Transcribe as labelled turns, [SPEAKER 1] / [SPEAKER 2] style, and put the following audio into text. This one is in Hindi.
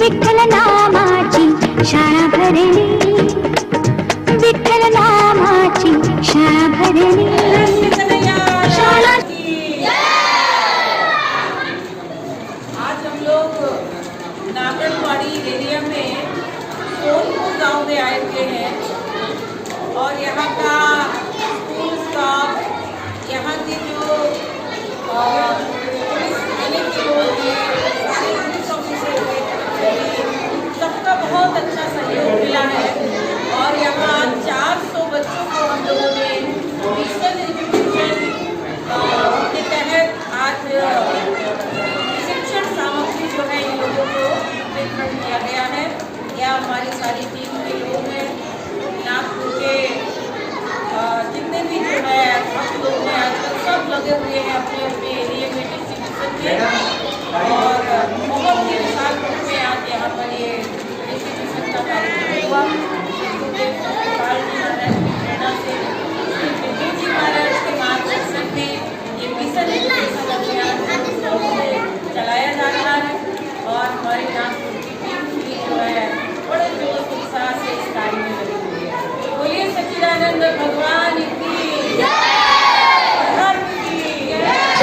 [SPEAKER 1] विठ्ठल नामाची शाळा भरली. विठ्ठल नामाची शाळा भरली. शाळा
[SPEAKER 2] आज हम लोग नागरवाड़ी एरिया में सोनपुर गाँव में आए हुए हैं और यहाँ का हमारी सारी टीम के लोग हैं। नागपुर के जितने भी जो है लोग हैं, आजकल सब लगे हुए हैं अपने अपने एरिए में। डिस्ट्रीब्यूशन के